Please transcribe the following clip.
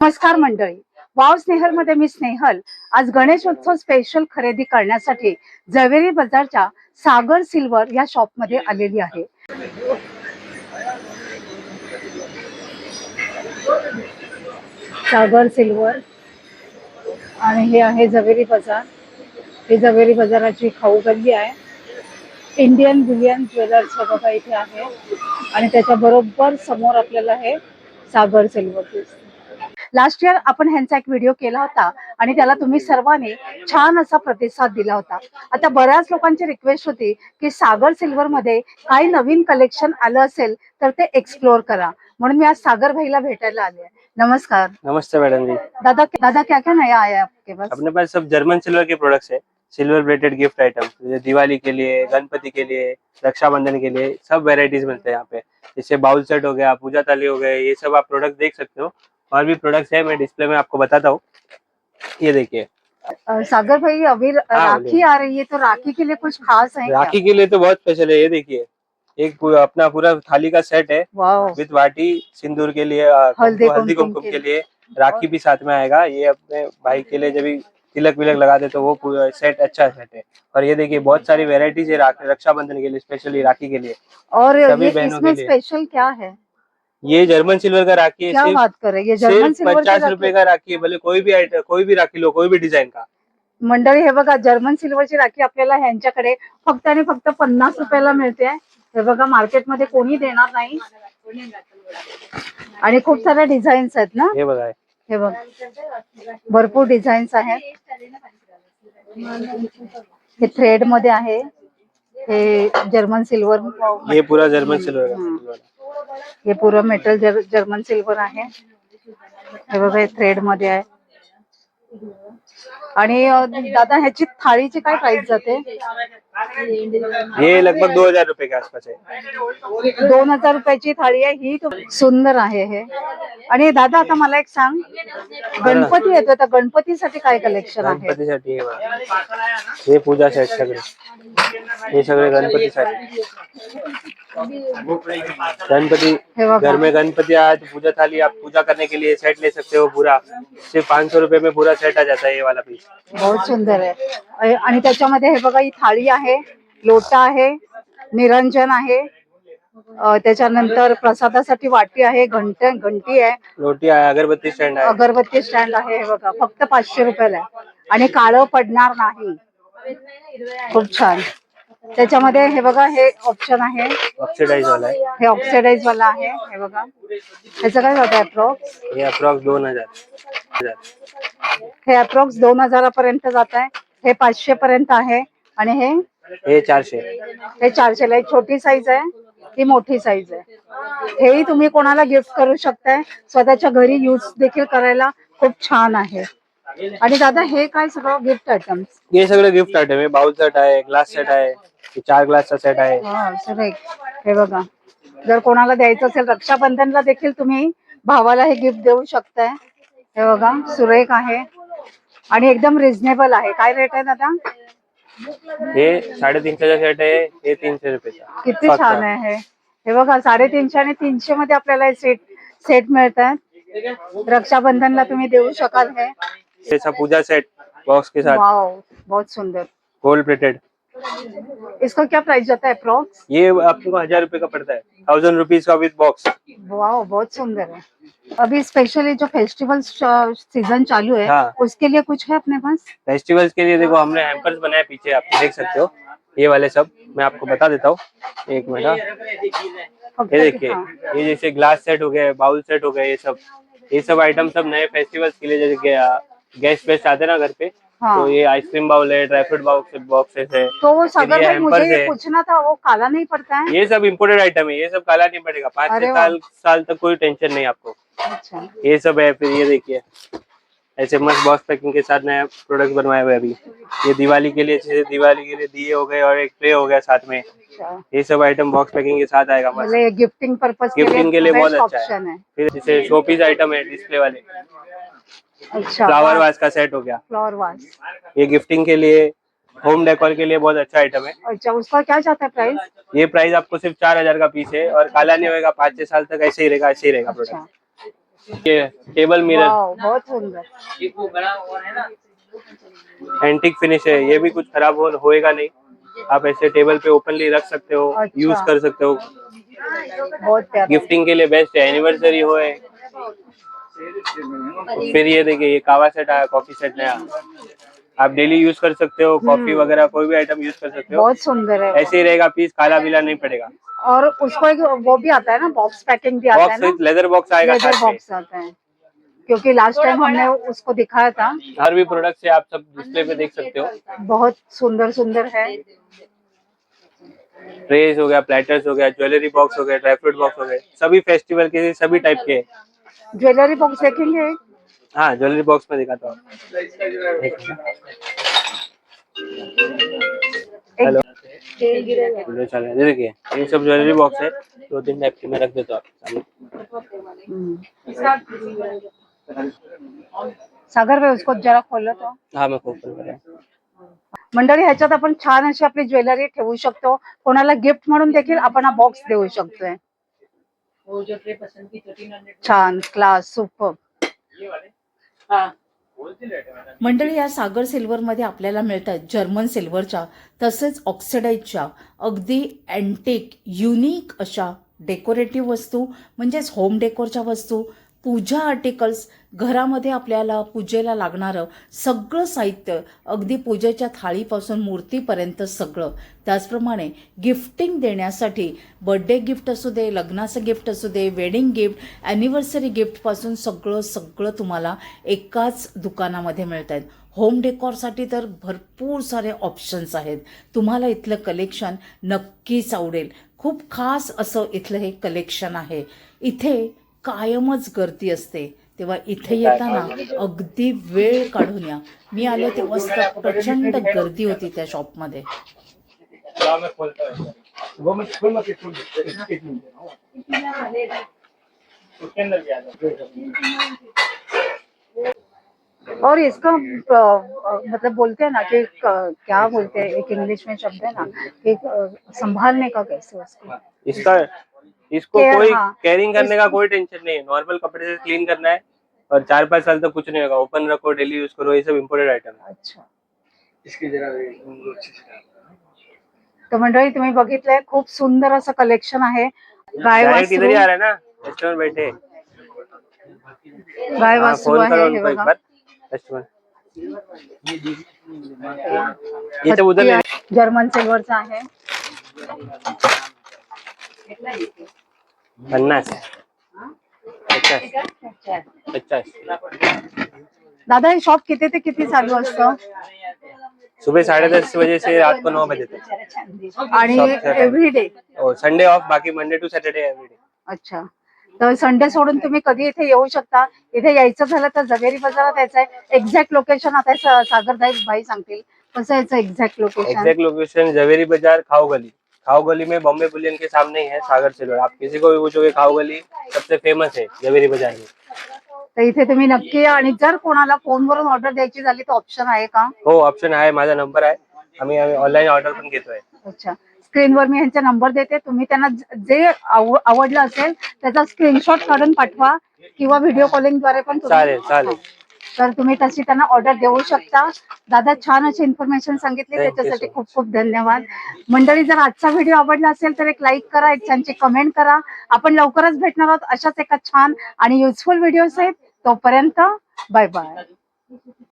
नमस्कार मंडळी. वाव स्नेहलमध्ये मी स्नेहल. आज गणेशोत्सव स्पेशल खरेदी करण्यासाठी जवेरी बाजारच्या सागर सिल्वर या शॉपमध्ये आलेली आहे. सागर सिल्वर आणि हे आहे जवेरी बाजार. ही जवेरी बाजाराची खाऊ गल्ली आहे. इंडियन बुलियन ज्वेलर्स बघा इथे आहे. आणि त्याच्या बरोबर समोर आपल्याला हे सागर सिल्वर दिसत. लास्ट इयर आपण ह्यांचा एक व्हिडिओ केला होता आणि त्याला तुम्ही सर्वांनी छान असा प्रतिसाद दिला होता. आता बऱ्याच लोकांची रिक्वेस्ट होती की सागर सिल्वर मध्ये काही नवीन कलेक्शन आलं असेल तर ते एक्सप्लोर करा. म्हणून मी आज सागर भाईला भेटायला आले. नमस्कार. नमस्ते मैडम जी. दादा दादा क्या क्या नया आया आपके पास? अपने पास सब जर्मन सिल्वर के प्रोडक्ट्स है. Silver plated gift item Diwali के लिए गणपति के लिए रक्षाबंधन के लिए सब वेराइटीज मिलते हैं यहाँ पे. जैसे बाउल सेट हो गया पूजा थाली हो गए ये सब आप प्रोडक्ट देख सकते हो. और भी प्रोडक्ट्स है मैं डिस्प्ले में आपको बताता हूँ। ये देखिए। सागर भाई अभी हाँ, राखी आ रही है तो राखी के लिए कुछ खास है राखी के लिए तो बहुत स्पेशल है ये देखिए। एक अपना पूरा थाली का सेट है। विथ वाटी सिंदूर के लिए हल्दी कुमकुम- के लिए। राखी भी साथ में आएगा। ये अपने भाई के लिए जब तिलक विलक लगा दे तो वो पूरा सेट अच्छा सेट है। और ये देखिए बहुत सारी वेराइटीज है रक्षाबंधन के लिए स्पेशली राखी के लिए। और ये इसमें। स्पेशल क्या है? ये जर्मन सिल्वर का राखी है क्या सिर्फ बात कर रहे हैं? ये जर्मन सिर्फ सिल्वर पचास रुपए का राखी है भले कोई भी आइटम कोई भी राखी लो कोई भी डिजाइन का। मंडळी हे बघा जर्मन सिल्वरची राखी आपल्याला ह्यांच्याकडे फक्त आणि फक्त पन्नास रुपयाला मिळते. हे बघा मार्केटमध्ये कोणी देणार नाही. आणि खूप साऱ्या डिझाईन्स आहेत ना? ये बघा हे. बघ भरपूर डिझाईन्स आहेत. हे थ्रेडमध्ये आहे. हे जर्मन सिल्वर ये पूरा जर्मन सिल्वर. हे पुरं मेटल जर, जर्मन सिल्वर आहे. हे बघा हे थ्रेडमध्ये आहे. आणि दादा ह्याची थाळीची काय प्राइस जाते? ये लगभग दो हजार रुपए के आसपास है दोन हजार रुपयाची थाळी आहे. ही सुंदर आहे हे. आणि दादा आता मला एक सांग. गणपती येतो तर गणपतीसाठी काय कलेक्शन आहे? गणपतीसाठी हे हे पूजा सेट सगळे. हे सगळे गणपतीसाठी गणपति घर में गणपति तो पूजा थाली आप पूजा करने के लिए सेट ले सकते हो पूरा. सिर्फ पाँच सौ रुपए में पूरा सेट आ जाता है ये वाला पीस बहुत सुंदर आहे आणि त्याच्यामध्ये हे बघा ही थाळी आहे लोटा आहे निरंजन आहे. त्याच्यानंतर प्रसादासाठी वाटी आहे घंट घंटी आहे. रोटी आहे अगरबत्ती स्टैंड आहे. अगरबत्ती स्टँड आहे हे बघा फक्त पाचशे रुपयाला आहे. आणि काळं पडणार नाही. खूप छान. त्याच्यामध्ये हे बघा हे ऑप्शन आहे. ऑक्सिडाइज वाला आहे. हे ऑक्सिडाइज वाला आहे हे बघा. ह्याचं काय जातं अप्रॉक्स हे अप्रॉक्स दोन हजार. हजार. हे अप्रॉक्स दोन हजारापर्यंत जात आहे. हे पाचशे पर्यंत आहे. आणि हे? हे चारशे. हे चारशेला एक छोटी साईज आहे ही मोठी साईज आहे. हेही तुम्ही कोणाला गिफ्ट करू शकताय. स्वतःच्या घरी यूज देखील करायला खूप छान आहे. आणि दादा हे काय सगळं गिफ्ट आयटम्स हे सगळे गिफ्ट आयटम आहे. बाउल सेट आहे ग्लास सेट आहे हे चार ग्लासचा सेट आहे. सुरेख हे बघा. जर कोणाला द्यायचं असेल रक्षाबंधनला देखील तुम्ही भावाला हे गिफ्ट देऊ शकताय. हे बघा सुरेख आहे. आणि एकदम रिझनेबल आहे. काय रेट आहे दादा? हे साडेतीनशेचा सेट आहे. हे तीनशे रुपयाचा. किती फक्त. छान आहे. हे हे बघा साडेतीनशे आणि तीनशे मध्ये आपल्याला सेट सेट मिळत आहेत रक्षाबंधनला तुम्ही देऊ शकाल हे. ऐसा पूजा सेट बॉक्स के साथ। बहुत सुंदर। गोल्ड प्लेटेड इसका क्या प्राइस जाता है अप्रोक्स ये आपको हज़ार रुपए का पड़ता है। थाउज़ेंड रुपीज़ का विद बॉक्स वाह बहुत सुंदर है। अभी स्पेशली जो फेस्टिवल सीज़न चालू है हाँ। उसके लिए कुछ है अपने पास? फेस्टिवल्स के लिए देखो हमने हैम्पर्स बनाए पीछे आप देख सकते हो। ये वाले सब मैं आपको बता देता हूँ। एक मिनट हाँ। ये देखिए हाँ। ये जैसे ग्लास सेट हो गए बाउल सेट हो गए ये सब। ये सब आइटम सब नए फेस्टिवल्स के लिए जैसे गेस्ट वेस्ट आते ना घर पे हाँ। तो ये आइसक्रीम बाउल है ड्राई फ्रूट बाउल बॉक्सेस है तो वो सागर भाई मुझे ये। पूछना था वो काला नहीं पड़ता है? ये सब इम्पोर्टेड आइटम है ये सब काला नहीं पड़ेगा पाँच छह साल साल तक कोई टेंशन नहीं आपको। अच्छा। ये सब है फिर ये देखिए ऐसे मस्त बॉक्स पैकिंग के साथ नया प्रोडक्ट बनवाए हुए अभी। ये दिवाली के लिए जैसे दिवाली के लिए दिए हो गए और एक ट्रे हो गया साथ में। अच्छा। ये सब आइटम बॉक्स पैकिंग के साथ आएगा मस्त। मतलब गिफ्टिंग पर्पज गिफ्टिंग के लिए बहुत अच्छा है। है। फिर जैसे शोपीस आइटम है डिस्प्ले वाले। अच्छा फ्लावर वास का सेट हो गया। फ्लावर वास ये गिफ्टिंग के लिए होम डेकोर के लिए बहुत अच्छा आइटम है। अच्छा उसका क्या जाता है प्राइस ये प्राइस आपको सिर्फ़ चार हज़ार का पीस है और काला नहीं होगा पाँच छह साल तक ऐसे ही रहेगा ऐसे ही रहेगा अच्छा। प्रोडक्ट ये टेबल मिरर बहुत सुंदर। एंटिक फिनिश है ये भी कुछ खराब हो, होएगा नहीं। आप ऐसे टेबल पे ओपनली रख सकते हो अच्छा। यूज़ कर सकते हो। बहुत गिफ्टिंग के लिए बेस्ट है एनिवर्सरी है फिर ये देखिए ये कावा सेट आया कॉफ़ी सेट नया। आप डेली यूज़ कर सकते हो कॉफ़ी वगैरह कोई भी आइटम यूज़ कर सकते हो। बहुत सुंदर है। ऐसे ही रहेगा पीस काला पीला नहीं पड़ेगा। और उसको एक वो भी आता है ना बॉक्स पैकिंग भी आता है ना? लेदर बॉक्स आएगा लेदर बॉक्स आता है। क्योंकि लास्ट टाइम हमने उसको दिखाया था। हर भी प्रोडक्ट से आप सब डिस्प्ले पे देख सकते हो। बहुत सुंदर सुंदर है। ट्रेस हो गया प्लेटर्स हो गया ज्वेलरी बॉक्स हो गया ड्राई फ्रूट बॉक्स हो गए सभी फेस्टिवल के सभी टाइप के। हैं। ज्वेलरी बॉक्स देखेंगे? हाँ ज्वेलरी बॉक्स में दिखाता हूँ। हेलो। देखिए ये सब ज्वेलरी बॉक्स है दो तीन टाइप के मैं रख देता हूँ। हम्म. सागर भाई उसको जरा तो। हाँ मैं ओपन कर रहा हूँ। मंडळी ह्याच्यात आपण छान अशी आपली ज्वेलरी ठेवू शकतो. कोणाला गिफ्ट म्हणून देखील आपण हा बॉक्स देऊ शकतोय. छान क्लास सुपर मंडळी या सागर सिल्वरमध्ये आपल्याला मिळतात जर्मन सिल्वरच्या तसेच ऑक्सिडाईजच्या अगदी अँटिक युनिक अशा डेकोरेटिव्ह वस्तू म्हणजेच होम डेकोरच्या वस्तू. पूजा आर्टिकल्स घरामध्ये आपल्याला पूजेला लागणारं सगळं साहित्य अगदी पूजेच्या थाळीपासून मूर्तीपर्यंत सगळं. त्याचप्रमाणे गिफ्टिंग देण्यासाठी बर्थडे गिफ्ट असू दे लग्नाचं गिफ्ट असू दे वेडिंग गिफ्ट ॲनिव्हर्सरी गिफ्टपासून सगळं सगळं तुम्हाला एकाच दुकानामध्ये मिळत आहेत. होम डेकॉरसाठी तर भरपूर सारे ऑप्शन्स आहेत. तुम्हाला इथलं कलेक्शन नक्कीच आवडेल. खूप खास असं इथलं हे कलेक्शन आहे. इथे कायमच गर्दी असते. तेव्हा इथे येताना अगदी वेळ काढून या. मी आले तेव्हा प्रचंड गर्दी होती त्या शॉपमध्ये. और इसका मतलब बोलते हैं ना कि क्या बोलते हैं एक इंग्लिश में शब्द है ना कि संभालने का कैसे उसको? इसका इसको कोई हाँ। कैरिंग करने का कोई टेंशन नहीं है। नॉर्मल कपड़े से क्लीन करना है और चार पाँच साल तक तो कुछ नहीं होगा। ओपन रखो डेली यूज़ करो ये सब इम्पोर्टेड आइटम है। अच्छा। इसकी जरा अच्छे। तर मंडळी तुम्ही बघितलंय खूप सुंदर असं कलेक्शन आहे. गाय वासरू. ही आ रहा है ना? कस्टमर बैठे। गाय हाँ, वासरू आहे करो हे उनको एक बघा. बार कस्टमर जर्मन सिल्वरचा आहे. पन्नास. पचास. पचास दादा हे शॉप किती ते किती चालू असतं? सुबह साढ़े दस बजे से रात को नौ बजे तक. आणि Shop चं एव्हरी डे और संडे ऑफ बाकी मंडे टू सैटरडे एवरीडे अच्छा. तर संडे सोडून तुम्ही कधी इथे येऊ शकता? इथे यायचं झालं तर जगेरी बाजारात यायचंय एक्झॅक्ट लोकेशन आता सागरदाई भाई सांगतील. कसं यायचं exact location exact location Zaveri Bazaar Khao Gali खाओ गली में बॉम्बे बुलियन के सामने ही है सागर सिल्वर आप किसी को भी पूछोगे खाओ गली सबसे फेमस है जवेरी बाजार में तर इथे तुम्ही नक्की या आणि जर कोणाला फोनवरून ऑर्डर द्यायची झाली तर ऑप्शन आहे का? हो ऑप्शन आहे माझा नंबर आहे. आम्ही ऑनलाईन ऑर्डर पण घेतोय. अच्छा. स्क्रीनवर मी ह्यांचा नंबर देते. तुम्ही त्यांना ज- जे आव- आवडलं असेल त्याचा स्क्रीनशॉट काढून पाठवा किंवा व्हिडिओ कॉलिंगद्वारे पण तुम्ही- चालेल चालेल. तर तुम्ही तशी त्यांना ऑर्डर देऊ शकता. दादा छान अशी इन्फॉर्मेशन सांगितली. त्याच्यासाठी खूप खूप धन्यवाद. मंडळी जर आजचा व्हिडिओ आवडला असेल तर एक लाईक करा एक छानची कमेंट करा. आपण लवकरच भेटणार आहोत अशाच एका छान आणि युजफुल व्हिडिओ आहेत. तोपर्यंत बाय बाय